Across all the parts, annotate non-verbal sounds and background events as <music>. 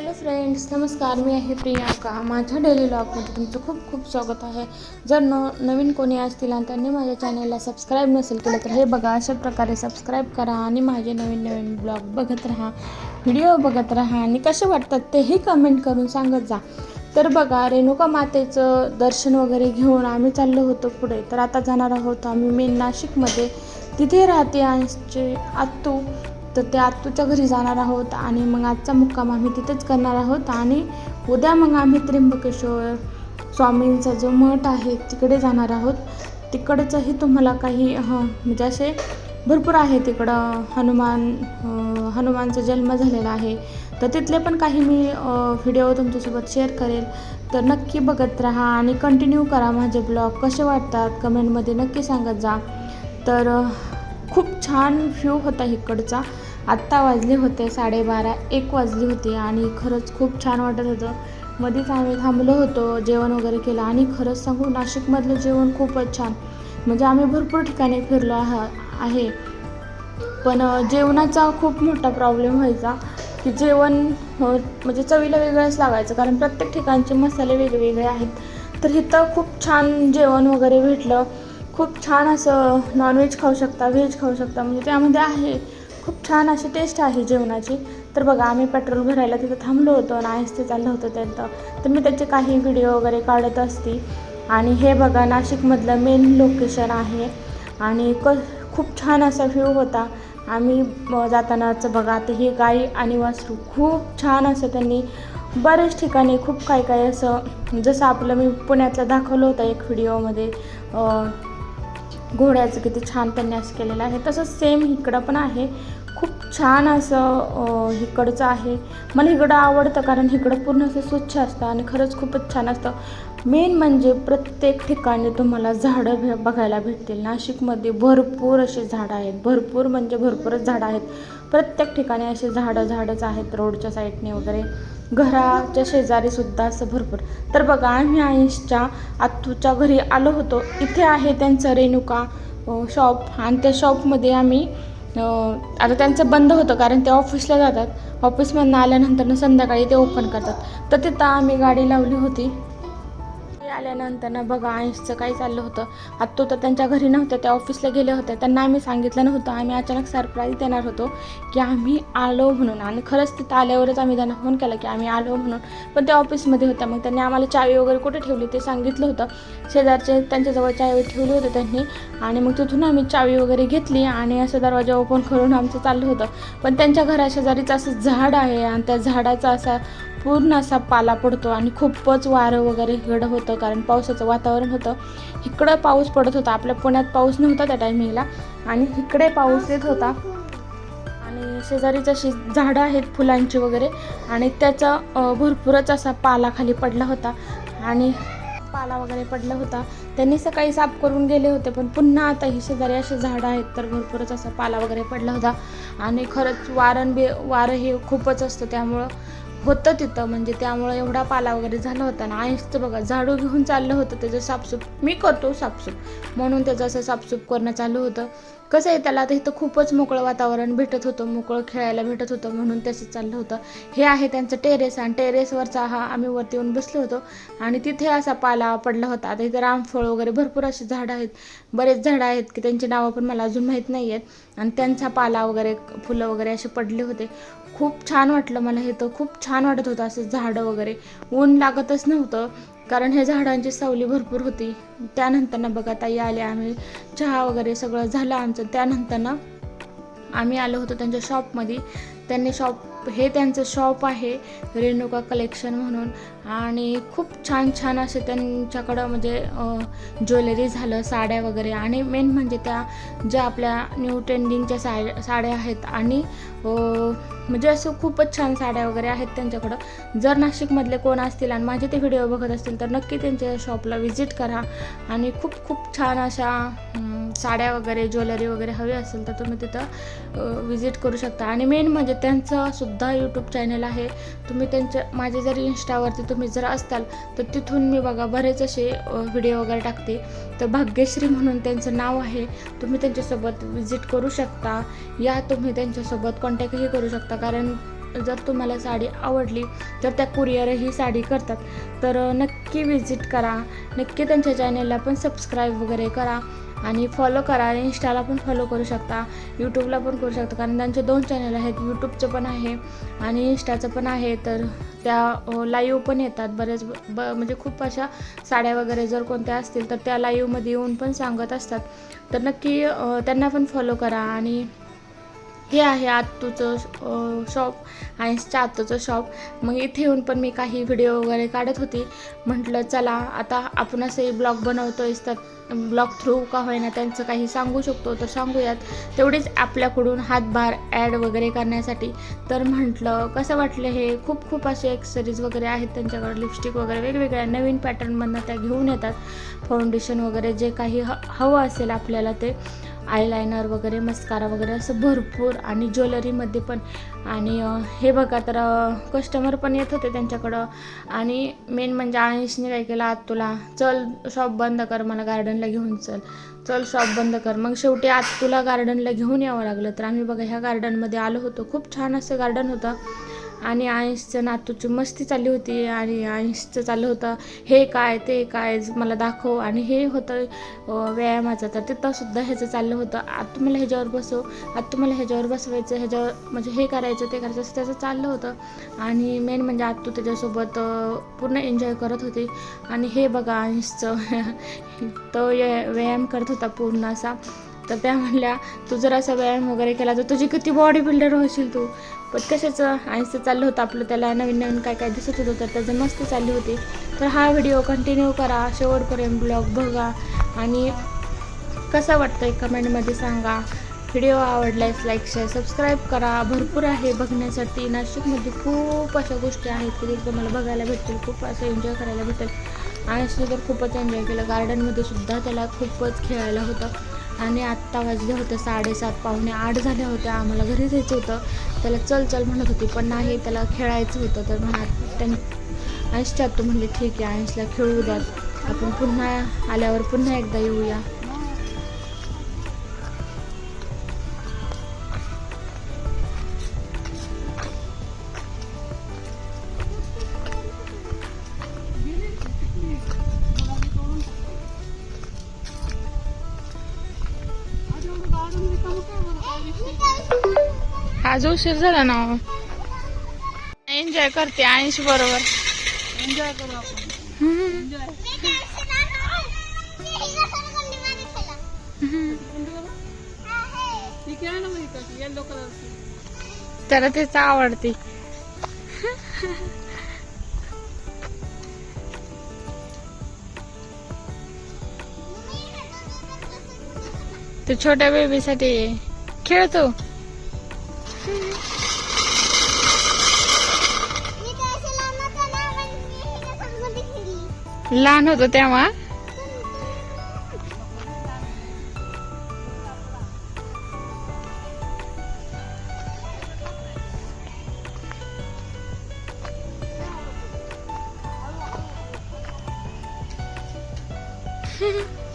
Hello friends नमस्कार. मी आहे प्रियांका. माझ्या डेली ब्लॉगमध्ये तुमचं खूप खूप स्वागत आहे. जर न नवीन कोणी असतील आणि त्यांनी माझ्या चॅनलला सबस्क्राईब नसेल केलं तर हे बघा अशा प्रकारे सबस्क्राईब करा आणि माझे नवीन नवीन ब्लॉग बघत राहा व्हिडिओ बघत राहा. आणि कसे वाटतात तेही कमेंट करून सांगत जा. तर बघा रेणुका मातेचं दर्शन वगैरे घेऊन आम्ही चाललो होतो पुढे. तर आता जाणार आहोत आम्ही मेन नाशिकमध्ये. तिथे राहते आमचे आत्तू. तर त्या आत्तूच्या घरी जाणार आहोत आणि मग आजचा मुक्काम आम्ही तिथेच करणार आहोत. आणि उद्या मग आम्ही त्र्यंबकेश्वर स्वामींचा जो मठ आहे तिकडे जाणार आहोत. तिकडचंही तुम्हाला काही हं म्हणजे असे भरपूर आहे तिकडं. हनुमान हनुमानचा जन्म झालेला आहे. तर तिथले पण काही मी व्हिडिओ तुमच्यासोबत शेअर करेल. तर नक्की बघत राहा आणि कंटिन्यू करा माझे ब्लॉग कसे वाटतात? कमेंटमध्ये नक्की सांगत जा. तर खूप छान व्ह्यू होता इकडचा. आत्ता वाजले होते साडेबारा एक वाजली होती आणि खरंच खूप छान वाटत होतं. मध्येच आम्ही थांबलो होतो जेवण वगैरे केलं आणि खरंच सांगू नाशिकमधलं जेवण खूपच छान. म्हणजे आम्ही भरपूर ठिकाणी फिरलो आहा आहे. पण जेवणाचा खूप मोठा प्रॉब्लेम व्हायचा की जेवण म्हणजे चवीला वेगळंच लागायचं. कारण प्रत्येक ठिकाणचे मसाले वेगवेगळे आहेत. तर इथं खूप छान जेवण वगैरे भेटलं. खूप छान असं नॉनव्हेज खाऊ शकता व्हेज खाऊ शकता. म्हणजे त्यामध्ये आहे खूप छान अशी टेस्ट आहे जेवणाची. तर बघा आम्ही पेट्रोल भरायला तिथं थांबलो होतो आणि आहिस्ते चाललं होतं त्यांचं. तर मी त्याचे काही व्हिडिओ वगैरे काढत असते. आणि हे बघा नाशिकमधलं मेन लोकेशन आहे. आणि क खूप छान असा व्ह्यू होता. आम्ही जातानाच जातानाचं बघा आता ही गाई आणि वासरू खूप छान असं त्यांनी बरेच ठिकाणी खूप काय काय असं जसं आपलं मी पुण्यातलं दाखवलं होतं एक व्हिडिओमध्ये घोड्याचं किती छान पन्यास केलेला केलेलं आहे. तसंच सेम इकडं पण आहे. खूप छान असं इकडचं आहे. मला इकडं आवडतं कारण इकडं पूर्ण असं स्वच्छ असतं आणि खरंच खूपच छान असतं. मेन म्हणजे प्रत्येक ठिकाणी तुम्हाला झाडं भे बघायला भेटतील. नाशिकमध्ये भरपूर अशी झाडं आहेत. भरपूर म्हणजे भरपूरच झाडं आहेत. प्रत्येक ठिकाणी असे झाडं झाडंच आहेत रोडच्या साईडने वगैरे. घराच्या शेजारीसुद्धा असं भरपूर. तर बघा आम्ही आईशच्या आत्तूच्या घरी आलो होतो. इथे आहे त्यांचं रेणुका शॉप आणि त्या शॉपमध्ये आम्ही आता त्यांचं बंद होतं कारण ते ऑफिसला जातात. ऑफिसमधनं आल्यानंतर संध्याकाळी ते ओपन करतात. तर तिथं आम्ही गाडी लावली होती. आल्यानंतर ना बघा आयुषचं काय चाललं होतं. आत्तो तर त्यांच्या घरी नव्हत्या त्या ऑफिसला गेल्या होत्या. त्यांना आम्ही सांगितलं नव्हतं. आम्ही अचानक सरप्राईज देणार होतो की आम्ही आलो म्हणून. आणि खरंच तिथं आल्यावरच आम्ही त्यांना फोन केला की आम्ही आलो म्हणून. पण त्या ऑफिसमध्ये होत्या. मग त्यांनी आम्हाला चावी वगैरे कुठे ठेवली ते सांगितलं होतं. शेजारचे त्यांच्याजवळ चावी ठेवली होती त्यांनी. आणि मग तिथून आम्ही चावी वगैरे घेतली आणि असं दरवाजा ओपन करून आमचं चाललं होतं. पण त्यांच्या घराशेजारीचं असं झाड आहे आणि त्या झाडाचा असा पूर्ण असा पाला पडतो आणि खूपच वारं वगैरे इकडं होतं कारण पावसाचं वातावरण होतं. इकडं पाऊस पडत होता. आपल्या पुण्यात पाऊस नव्हता त्या टायमिंगला. आणि इकडे पाऊस येत होता. आणि शेजारीच अशी झाडं आहेत फुलांची वगैरे. आणि त्याचा भरपूरच असा पाला खाली पडला होता. आणि पाला वगैरे पडला होता. त्यांनी सकाळी साफ करून गेले होते पण पुन्हा आता ही शेजारी असे झाडं आहेत तर भरपूरच असा पाला वगैरे पडला होता. आणि खरंच वारण बे वारं हे खूपच असतं. त्यामुळं होतं तिथं म्हणजे त्यामुळे एवढा पाला वगैरे झाला होता ना. आईचं बघा झाडू घेऊन चाललं होतं त्याचं साफसूप मी करतो साफसूफ. म्हणून त्याचं असं साफसूप करणं चालू होतं. कसं आहे त्याला आता इथं खूपच मोकळं वातावरण भेटत होतं मोकळं खेळायला भेटत होतं म्हणून त्याचं चाललं होतं. हे आहे त्यांचं टेरेस आणि टेरेसवरचा हा आम्ही वरती येऊन बसलो होतो. आणि तिथे असा पाला पडला होता. आता इथं रामफळ वगैरे भरपूर असे झाडं आहेत. बरेच झाडं आहेत की त्यांची नावं पण मला अजून माहीत नाही आहेत आणि त्यांचा पाला वगैरे फुलं वगैरे असे पडले होते. खूप छान वाटलं मला हे तर. खूप छान वाटत होतं असं झाडं वगैरे. ऊन लागतच नव्हतं कारण हे झाडांची सावली भरपूर होती. त्यानंतर ना बघा ताई आले आम्ही चहा वगैरे सगळं झालं आमचं. त्यानंतर ना आम्ही आलो होतो त्यांच्या शॉपमध्ये. त्यांनी शॉप हे त्यांचं शॉप आहे रेणुका कलेक्शन म्हणून. आणि खूप छान छान असे त्यांच्याकडं म्हणजे ज्वेलरी झालं साड्या वगैरे. आणि मेन म्हणजे त्या ज्या आपल्या न्यू ट्रेंडिंगच्या साड्या साड्या आहेत. आणि म्हणजे असं खूपच छान साड्या वगैरे आहेत त्यांच्याकडं. जर नाशिकमधले कोण असतील आणि माझे ते व्हिडिओ बघत असतील तर नक्की त्यांच्या शॉपला व्हिजिट करा. आणि खूप खूप छान अशा साड्या वगैरे ज्वेलरी वगैरे हवी असेल तर तुम्ही तिथं व्हिजिट करू शकता. आणि मेन म्हणजे त्यांचं सुद्धा यूट्यूब चॅनल आहे. तुम्ही त्यांच्या माझे जर इंस्टावरती तुम्ही जर असताल तर तिथून मी बघा बरेच असे व्हिडिओ वगैरे टाकते. तर भाग्यश्री म्हणून त्यांचं नाव आहे. तुम्ही त्यांच्यासोबत व्हिजिट करू शकता. या तुम्ही त्यांच्यासोबत कॉन्टॅक्टही करू शकता. कारण जर तुम्हाला साडी आवडली तर त्या कुरिअरही साडी करतात. तर नक्की विजिट करा. नक्की त्यांच्या चॅनेलला पण सबस्क्राईब वगैरे करा. आणि फॉलो करा. इंस्टाला पण फॉलो करू शकता. यूट्यूबला पण करू शकता. कारण त्यांचे दोन चॅनल आहेत. यूट्यूबचं पण आहे आणि इंस्टाचं पण आहे. तर त्या लाईव्ह पण येतात. बरेच ब म्हणजे खूप अशा साड्या वगैरे जर कोणत्या असतील तर त्या लाईव्हमध्ये येऊन पण सांगत असतात. तर नक्की त्यांना पण फॉलो करा. आणि हे आहे आत्तूचं शॉप आणि आत्तूचं शॉप मग इथे येऊन पण मी काही व्हिडिओ वगैरे काढत होती. म्हटलं चला आता आपण असंही ब्लॉग बनवतो आहेस तर ब्लॉग थ्रू का होईना त्यांचं काही सांगू शकतो तर सांगूयात. तेवढीच आपल्याकडून हातभार ॲड वगैरे करण्यासाठी. तर म्हटलं कसं वाटलं हे? खूप खूप असे एक्सरीज वगैरे आहेत त्यांच्याकडे लिपस्टिक वगैरे वेगवेगळ्या नवीन पॅटर्नमधनं त्या घेऊन येतात. फाउंडेशन वगैरे जे काही ह हवं असेल आपल्याला ते. आयलायनर वगैरे मस्कारा वगैरे असं भरपूर आणि ज्वेलरीमध्ये पण. आणि हे बघा तर कस्टमर पण येत होते त्यांच्याकडं. आणि मेन म्हणजे आयुषने काय केलं आत तुला चल शॉप बंद कर मला गार्डनला घेऊन चल. चल शॉप बंद कर. मग शेवटी आत तुला गार्डनला घेऊन यावं लागलं. तर आम्ही बघा ह्या गार्डनमध्ये आलो होतो. खूप छान असं गार्डन होतं. आणि आयुषचं नातूची मस्ती चालली होती आणि आयुषचं चाललं होतं हे काय ते काय मला दाखव. आणि हे होतं व्यायामाचं. तर तिथंसुद्धा ह्याचं चाललं होतं. आता तुम्हाला ह्याच्यावर बसव. आता तुम्हाला ह्याच्यावर बसवायचं ह्याच्यावर म्हणजे हे करायचं ते करायचं असं त्याचं चाललं होतं. आणि मेन म्हणजे आत्तू त्याच्यासोबत पूर्ण एन्जॉय करत होती. आणि हे बघा आयुषचं <laughs> तो व्यायाम करत होता पूर्ण असा. तर त्या म्हणल्या तू जर असा व्यायाम वगैरे केला तर तुझी किती बॉडी बिल्डर होशील तू. पण कशाचं? आईचं चाललं होतं आपलं त्याला नवीन नवीन काय काय दिसत होतं तर त्याचं मस्त चालली होती. तर हा व्हिडिओ कंटिन्यू करा शेवटपर्यंत ब्लॉग बघा. आणि कसा वाटतंय कमेंटमध्ये सांगा. व्हिडिओ आवडल्यास लाईक शेअर सबस्क्राईब करा. भरपूर आहे बघण्यासाठी. नाशिकमध्ये खूप अशा गोष्टी आहेत की ते तुम्हाला बघायला भेटतील. खूप असं एन्जॉय करायला भेटेल आयुष्य तर खूपच एन्जॉय केलं. गार्डनमध्ये सुद्धा त्याला खूपच खेळायला होतं. आणि आत्ता वाजले होते साडेसात पावणे आठ झाल्या होत्या आम्हाला घरी जायचं होतं. त्याला चल चल म्हणत होती पण नाही त्याला खेळायचं होतं. तर मग त्यां आईसच्या तू म्हणले ठीक आहे अंशला खेळू द्या. आपण पुन्हा आल्यावर पुन्हा एकदा येऊया. आज उशीर झाला ना. एन्जॉय करते आईश बरोबर. एन्जॉय करू आपण. त्याला तेच आवडते. ते छोट्या बेबीसाठी खेळतो लहान होतो तेव्हा. <laughs>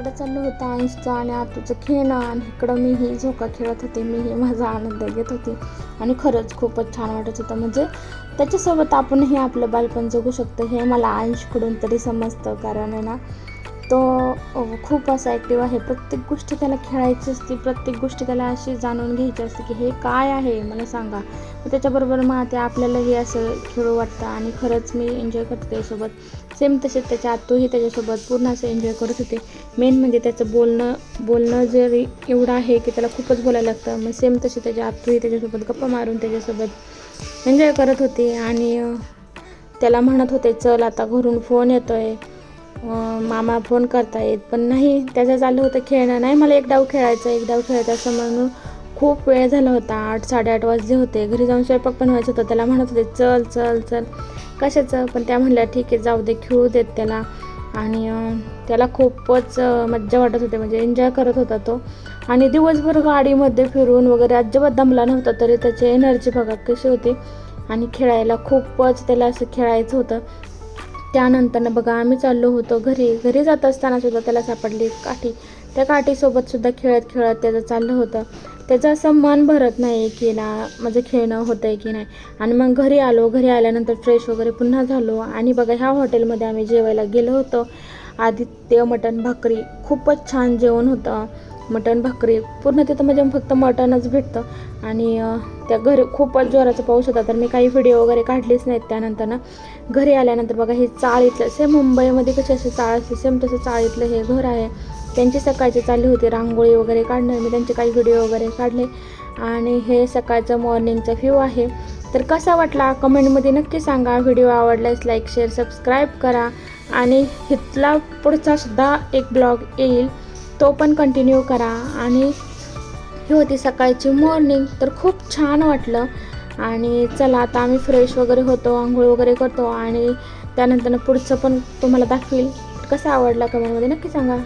इकडं चाललं होतं आईसचं आणि आतूचं खेळणं आणि इकडं मीही झोका खेळत होते मीही माझा आनंद घेत होते. आणि खरंच खूपच छान वाटत होतं. म्हणजे त्याच्यासोबत आपणही आपलं बालपण जगू शकतो हे मला आयुषकडून तरी समजतं. कारण आहे ना तो खूप असा ॲक्टिव्ह आहे. प्रत्येक गोष्ट त्याला खेळायची असते प्रत्येक गोष्ट त्याला अशी जाणून घ्यायची असते की हे काय आहे मला सांगा. मग त्याच्याबरोबर मग ते आपल्यालाही असं खेळू वाटतं आणि खरंच मी एन्जॉय करते त्याच्यासोबत. सेम तसेच त्याच्या आतूही त्याच्यासोबत पूर्ण असं एन्जॉय करत होते. मेन म्हणजे त्याचं बोलणं बोलणं जरी एवढं आहे की त्याला खूपच बोलायला लागतं मग सेम तसे त्याच्या आतूही त्याच्यासोबत गप्पा मारून त्याच्यासोबत एन्जॉय करत होते. आणि त्याला म्हणत होते चल आता घरून फोन येतो आहे मामा फोन करता येत पण नाही. त्याचं चालू होतं खेळणं. नाही मला एक डाव खेळायचा एक डाव खेळायचा. असं म्हणून खूप वेळ झाला होता. आठ साडेआठ वाजले होते. घरी जाऊन स्वयंपाक पण व्हायचं होतं. त्याला म्हणत होते चल चल चल. कशाचं? पण त्या म्हणल्या ठीक आहे जाऊ दे खेळू देत त्याला. आणि त्याला खूपच मज्जा वाटत होते. म्हणजे एन्जॉय करत होता तो. आणि दिवसभर गाडीमध्ये फिरून वगैरे अजिबात दमला नव्हता तरी त्याची एनर्जी बघा कशी होती. आणि खेळायला खूपच त्याला असं खेळायचं होतं. त्यानंतर बघा आम्ही चाललो होतो घरी. घरी जात असताना सुद्धा त्याला सापडली एक काठी. त्या काठीसोबत सुद्धा खेळत खेळत त्याचं चाललं होतं. त्याचं असं मन भरत नाही की ना माझं खेळणं होतं आहे की नाही. आणि मग घरी आलो. घरी आल्यानंतर फ्रेश वगैरे पुन्हा झालो. आणि बघा ह्या हॉटेलमध्ये आम्ही जेवायला गेलो होतो. आदित्य मटण भाकरी. खूपच छान जेवण होतं. मटण भाकरी पूर्ण तिथं म्हणजे फक्त मटणच भेटतं. आणि त्या घरी खूपच जोराचा पाऊस होता तर मी काही व्हिडिओ वगैरे काढलेच नाहीत त्यानंतर ना. घरी आल्यानंतर बघा हे चाळीतलं सेम मुंबईमध्ये कशी असे चाळ असते सेम तसं चाळीतलं हे घर आहे. त्यांची सकाळची चालली होती रांगोळी वगैरे काढणं मी त्यांचे काही व्हिडिओ वगैरे काढले. आणि हे सकाळचं मॉर्निंगचा व्ह्यू आहे. तर कसा वाटला कमेंटमध्ये नक्की सांगा. व्हिडिओ आवडल्यास लाईक शेअर सबस्क्राईब करा. आणि इथला पुढचा सुद्धा एक ब्लॉग येईल. तो पण कंटिन्यू करा. आणि ही होती सकाळची मॉर्निंग तर खूप छान वाटलं. आणि चला आता आम्ही फ्रेश वगैरे होतो आंघोळ वगैरे करतो. आणि त्यानंतर पुढचं पण तुम्हाला दाखवील. कसा आवडला कमेंटमध्ये नक्की सांगा.